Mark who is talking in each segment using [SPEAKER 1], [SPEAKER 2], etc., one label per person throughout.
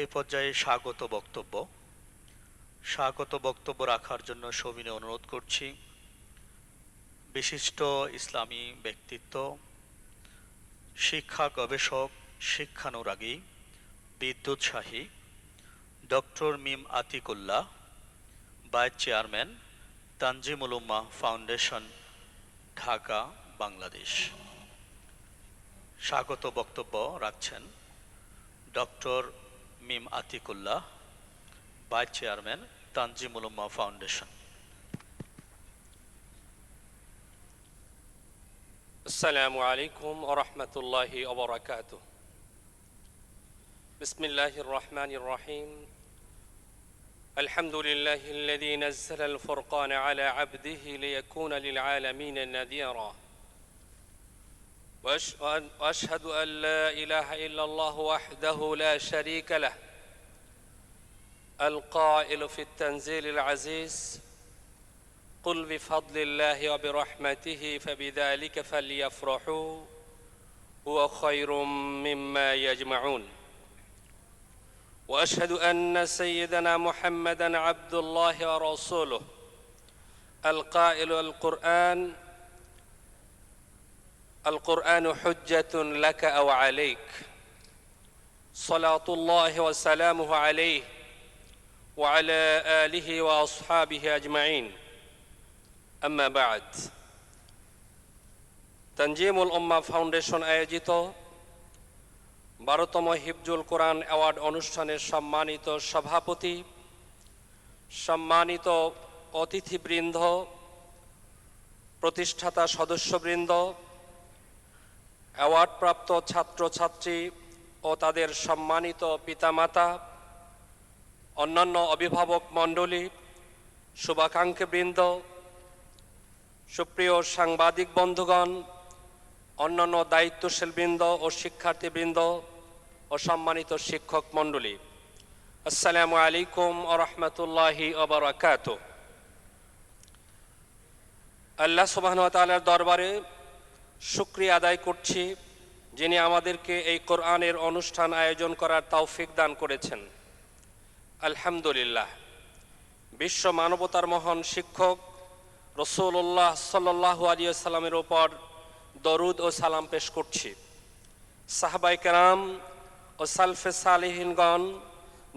[SPEAKER 1] এই পর্যায়ে স্বাগত বক্তব্য। স্বাগত বক্তব্য রাখার জন্য সবিনে অনুরোধ করছি। বিশিষ্ট ইসলামী ব্যক্তিত্ব, শিক্ষা গবেষক, শিক্ষানুরাগী, বিদ্যুৎসাহী, doctor Mim Atikullah, vice chairman Tanzimul Ummah foundation, Dhaka, Bangladesh. স্বাগত বক্তব্য রাখছেন doctor Mim Atiqullah vice chairman Tanjimul Umma foundation
[SPEAKER 2] السلام عليكم ورحمة الله وبركاته بسم الله الرحمن الرحيم الحمد لله الذي نزل الفرقان على عبده ليكون للعالمين نذيرا وأش- وأن- وأشهد أن لا إله إلا الله وحده لا شريك له. القائل في التنزيل العزيز قل بفضل الله وبرحمته فبذلك فليفرحوا هو خير مما يجمعون. وأشهد أن سيدنا محمدا عبد الله ورسوله. القائل القرآن القران حجه لك او عليك صلاه الله وسلامه عليه وعلى اله واصحابه اجمعين আম্মা বাদ তানজিমুল উম্মা ফাউন্ডেশন আয়োজিত বারোতম হিফজুল কোরআন অ্যাওয়ার্ড অনুষ্ঠানের সম্মানিত সভাপতি সম্মানিত অতিথিবৃন্দ প্রতিষ্ঠাতা সদস্যবৃন্দ অ্যাওয়ার্ডপ্রাপ্ত ছাত্রছাত্রী ও তাদের সম্মানিত পিতামাতা, অন্যান্য অভিভাবক মণ্ডলী, শুভাকাঙ্ক্ষীবৃন্দ, সুপ্রিয় সাংবাদিক বন্ধুগণ, অন্যান্য দায়িত্বশীলবৃন্দ ও শিক্ষার্থীবৃন্দ ও সম্মানিত শিক্ষক মণ্ডলী, আসসালামু আলাইকুম ও রহমতুল্লাহি আল্লাহ সুবাহতালার দরবারে শুক্রিয়া আদায় করছি যিনি আমাদেরকে এই কোরআনের অনুষ্ঠান আয়োজন করার তৌফিক দান করেছেন। আলহামদুলিল্লাহ। বিশ্ব মানবতার মহান শিক্ষক রসুল্লাহ সাল্লাহ আলিয়াল্লামের ওপর দরুদ ও সালাম পেশ করছি। সাহবাই কেরাম ও সালফে সালিহিনগণ,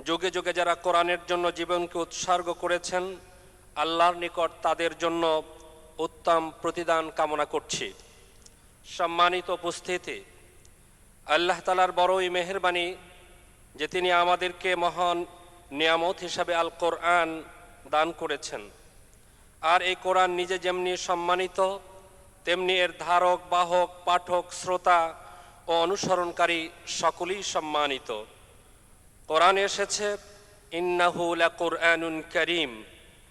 [SPEAKER 2] যুগে যুগে যারা কোরআনের জন্য জীবনকে উৎসর্গ করেছেন, আল্লাহর নিকট তাদের জন্য উত্তম প্রতিদান কামনা করছি। সম্মানিত উপস্থিতি। আল্লাহ তালার বড়ই মেহরবানি যে তিনি আমাদেরকে মহান নিয়ামত হিসাবে আল কোরআন দান করেছেন। আর এই কোরআন নিজে যেমনি সম্মানিত, তেমনি এর ধারক, বাহক, পাঠক, শ্রোতা ও অনুসরণকারী সকলেই সম্মানিত। কোরআন এসেছে, ইন্নাহু কোরআনুন করিম।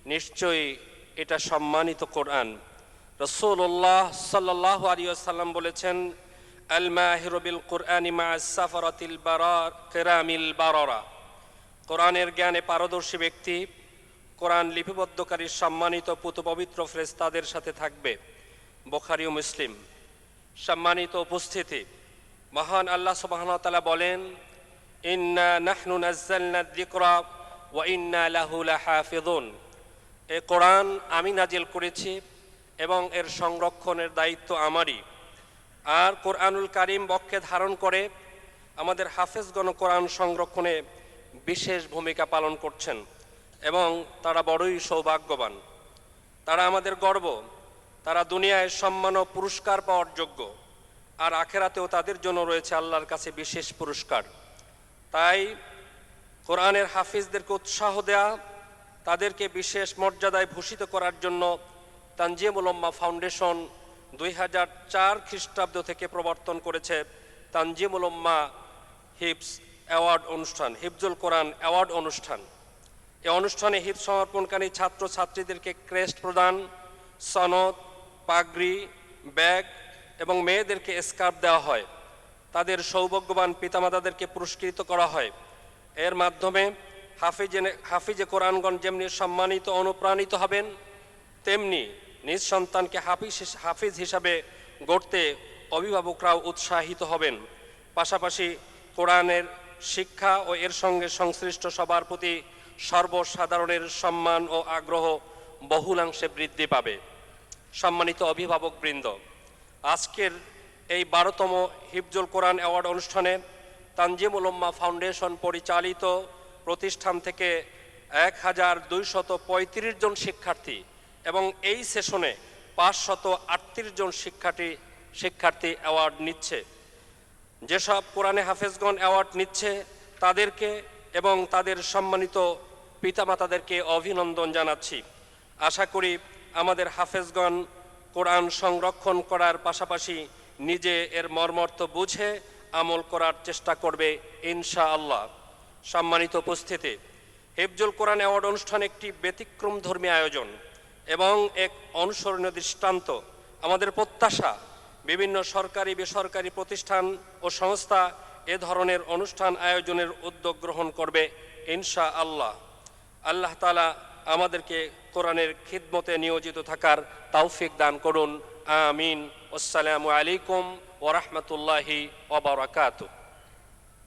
[SPEAKER 2] নিশ্চয়ই এটা সম্মানিত কোরআন। রসুল্লাহ সাল্লাহ আলিয়াল্লাম বলেছেন আল কেরামিল বাররা। কোরআনের জ্ঞানে পারদর্শী ব্যক্তি, কোরআন লিপিবদ্ধকারী সম্মানিত পুত পবিত্র ফ্রেস্তাদের সাথে থাকবে। বোখারি ও মুসলিম। সম্মানিত উপস্থিতি। মহান আল্লাহ সুবাহতালা বলেন, ইন্না নাহনু নাজ্জালনা ইন্না লাহু লাহাফিযুন। এ কোরআন আমি নাজিল করেছি এবং এর সংরক্ষণের দায়িত্ব আমারই। আর কোরআনুল কারিম বক্ষে ধারণ করে আমাদের হাফেজগণ কোরআন সংরক্ষণে বিশেষ ভূমিকা পালন করছেন এবং তারা বড়ই সৌভাগ্যবান। তারা আমাদের গর্ব, তারা দুনিয়ায় সম্মান ও পুরস্কার পাওয়ার যোগ্য, আর আখেরাতেও তাদের জন্য রয়েছে আল্লাহর কাছে বিশেষ পুরস্কার। তাই কোরআনের হাফিজদেরকে উৎসাহ দেয়া, তাদেরকে বিশেষ মর্যাদায় ভূষিত করার জন্য তানজিমুল উম্মা ফাউন্ডেশন দুই হাজার চার খ্রিস্টাব্দ থেকে প্রবর্তন করেছে তানজিমুল উম্মা হিপস অ্যাওয়ার্ড অনুষ্ঠান, হিফজুল কোরআন অ্যাওয়ার্ড অনুষ্ঠান। এ অনুষ্ঠানে হিপ সমর্পণকারী ছাত্র ছাত্রীদেরকে ক্রেস্ট প্রদান, সনদ, পাগড়ি, ব্যাগ এবং মেয়েদেরকে স্কার্ফ দেওয়া হয়। তাদের সৌভাগ্যবান পিতামাতাদেরকে পুরস্কৃত করা হয়। এর মাধ্যমে হাফিজে হাফিজে কোরআনগণ যেমনি সম্মানিত, অনুপ্রাণিত হবেন, তেমনি নিজ সন্তানকে হাফিজ হাফিজ হিসাবে গড়তে অভিভাবকরাও উৎসাহিত হবেন। পাশাপাশি কোরআনের শিক্ষা ও এর সঙ্গে সংশ্লিষ্ট সবার প্রতি সর্বসাধারণের সম্মান ও আগ্রহ বহুলাংশে বৃদ্ধি পাবে। সম্মানিত অভিভাবকবৃন্দ আজকের এই বারোতম হিফজুল কোরআন অ্যাওয়ার্ড অনুষ্ঠানে তানজিমুল উম্মা ফাউন্ডেশন পরিচালিত প্রতিষ্ঠান থেকে এক হাজার দুইশত পঁয়ত্রিশ জন শিক্ষার্থী এবং এই সেশনে পাঁচশত আটত্রিশ জন শিক্ষার্থী শিক্ষার্থী অ্যাওয়ার্ড নিচ্ছে। যেসব কোরআনে হাফেজগণ অ্যাওয়ার্ড নিচ্ছে, তাদেরকে এবং তাদের সম্মানিত পিতামাতাদেরকে অভিনন্দন জানাচ্ছি। আশা করি আমাদের হাফেজগণ কোরআন সংরক্ষণ করার পাশাপাশি নিজে এর মর্মর্থ বুঝে আমল করার চেষ্টা করবে ইনশা আল্লাহ সম্মানিত উপস্থিতি, হেফজুল কোরআন অ্যাওয়ার্ড অনুষ্ঠান একটি ব্যতিক্রম ধর্মী আয়োজন। এবং এক অনুসরণীয় দৃষ্টান্ত, আমাদের প্রত্যাশা, বিভিন্ন সরকারি, বেসরকারি প্রতিষ্ঠান ও সংস্থা এ ধরনের অনুষ্ঠান আয়োজনের উদ্যোগ গ্রহণ করবে ইনশা আল্লাহ আল্লাহ তালা আমাদেরকে কোরআনের খিদমতে নিয়োজিত থাকার তৌফিক দান করুন। আমিন। আসসালামু আলাইকুম ওরহমতুল্লাহি ওবরাকাতুহ